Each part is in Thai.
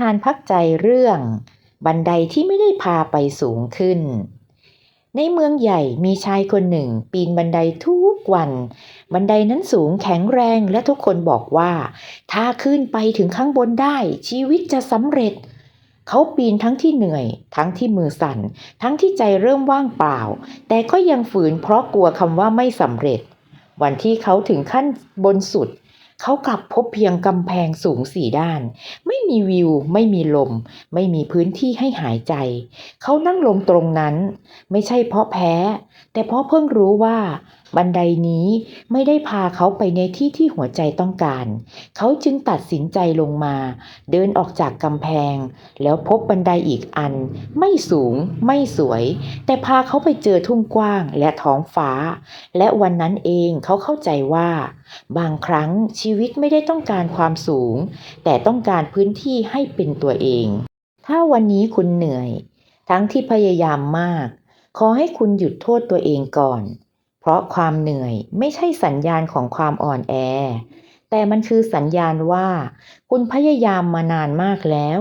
ทานพักใจเรื่อง บันไดที่ไม่ได้พาไปสูงขึ้น ในเมืองใหญ่มีชายคนหนึ่ง ปีนบันไดทุกวัน บันไดนั้นสูงแข็งแรงและทุกคนบอกว่า ถ้าขึ้นไปถึงข้างบนได้ชีวิตจะสำเร็จเขาปีนทั้งที่เหนื่อย ทั้งที่มือสั่น ทั้งที่ใจเริ่มว่างเปล่า แต่ก็ยังฝืนเพราะกลัวคำว่าไม่สำเร็จ วันที่เขาถึงขั้นบนสุด เขากลับพบเพียงกำแพงสูงสี่ด้าน ไม่มีวิว ไม่มีลม ไม่มีพื้นที่ให้หายใจ เขานั่งลงตรงนั้น ไม่ใช่เพราะแพ้ แต่เพราะเพิ่งรู้ว่า บันไดนี้ไม่ได้พาเขาไปในที่ที่หัวใจต้องการ เขาจึงตัดสินใจลงมา เดินออกจากกำแพง แล้วพบบันไดอีกอัน ไม่สูง ไม่สวย แต่พาเขาไปเจอทุ่งกว้างและท้องฟ้า และวันนั้นเองเขาเข้าใจว่า บางครั้งชีวิตไม่ได้ต้องการความสูง แต่ต้องการพื้นที่ให้เป็นตัวเอง ถ้าวันนี้คุณเหนื่อย ทั้งที่พยายามมาก ขอให้คุณหยุดโทษตัวเองก่อน เพราะความเหนื่อยไม่ใช่สัญญาณของความอ่อนแอ แต่มันคือสัญญาณว่า คุณพยายามมานานมากแล้ว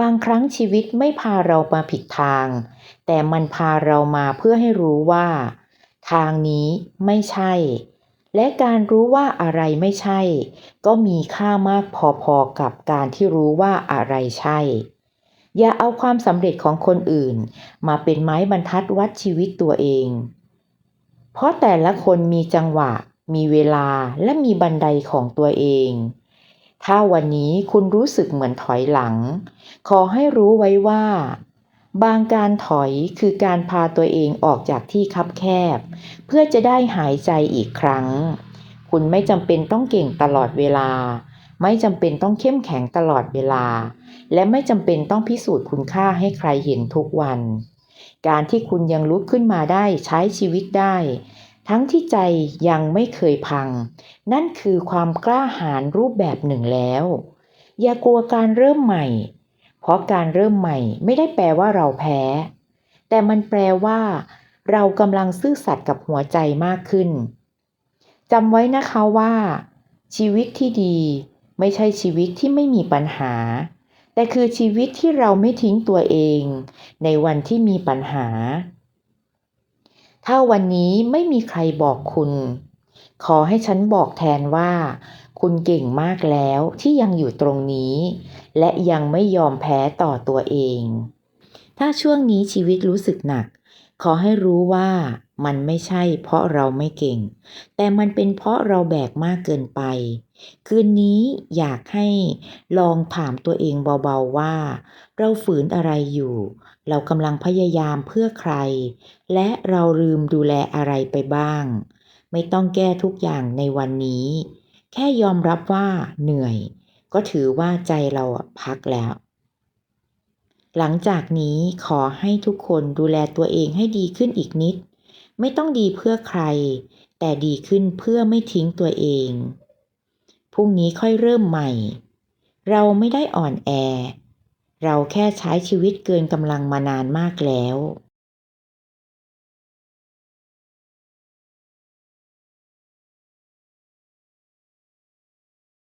บางครั้งชีวิตไม่พาเรามาผิดทาง แต่มันพาเรามาเพื่อให้รู้ว่า ทางนี้ไม่ใช่ และการรู้ว่าอะไรไม่ใช่ ก็มีค่ามากพอๆกับการที่รู้ว่าอะไรใช่อย่าเอาความสำเร็จของคนอื่น มาเป็นไม้บรรทัดวัดชีวิตตัวเอง เพราะแต่ละคนมีจังหวะ มีเวลาและมีบันไดของตัวเอง ถ้าวันนี้คุณรู้สึกเหมือนถอยหลัง ขอให้รู้ไว้ว่า บางการถอยคือการพาตัวเองออกจากที่คับแคบ เพื่อจะได้หายใจอีกครั้ง คุณไม่จำเป็นต้องเก่งตลอดเวลา ไม่จำเป็นต้องเข้มแข็งตลอดเวลา และไม่จำเป็นต้องพิสูจน์คุณค่าให้ใครเห็นทุกวัน การที่คุณยังลุกขึ้นมาได้ใช้ชีวิตได้ ทั้งที่ใจยังไม่เคยพัง นั่นคือความกล้าหาญรูปแบบหนึ่งแล้ว อย่ากลัวการเริ่มใหม่ เพราะการเริ่มใหม่ไม่ได้แปลว่าเราแพ้ แต่มันแปลว่า เรากำลังซื่อสัตย์กับหัวใจมากขึ้นจำไว้นะคะว่า ชีวิตที่ดีไม่ใช่ชีวิตที่ไม่มีปัญหา แต่คือชีวิตที่เราไม่ทิ้งตัวเอง ในวันที่มีปัญหา ถ้าวันนี้ไม่มีใครบอกคุณ ขอให้ฉันบอกแทนว่า คุณเก่งมากแล้วที่ยังอยู่ตรงนี้ และยังไม่ยอมแพ้ต่อตัวเอง ถ้าช่วงนี้ชีวิตรู้สึกหนัก ขอให้รู้ว่ามันไม่ใช่เพราะเราไม่เก่ง แต่มันเป็นเพราะเราแบกมากเกินไป คืนนี้อยากให้ลองถามตัวเองเบาๆว่า เราฝืนอะไรอยู่ เรากำลังพยายามเพื่อใคร และเราลืมดูแลอะไรไปบ้าง ไม่ต้องแก้ทุกอย่างในวันนี้ แค่ยอมรับว่าเหนื่อย ก็ถือว่าใจเราอะพักแล้ว หลังจากนี้ขอให้ทุกคนดูแลตัวเองให้ดีขึ้นอีกนิด ไม่ต้องดีเพื่อใคร แต่ดีขึ้นเพื่อไม่ทิ้งตัวเอง พรุ่งนี้ค่อยเริ่มใหม่ เราไม่ได้อ่อนแอ เราแค่ใช้ชีวิตเกินกำลังมานานมากแล้ว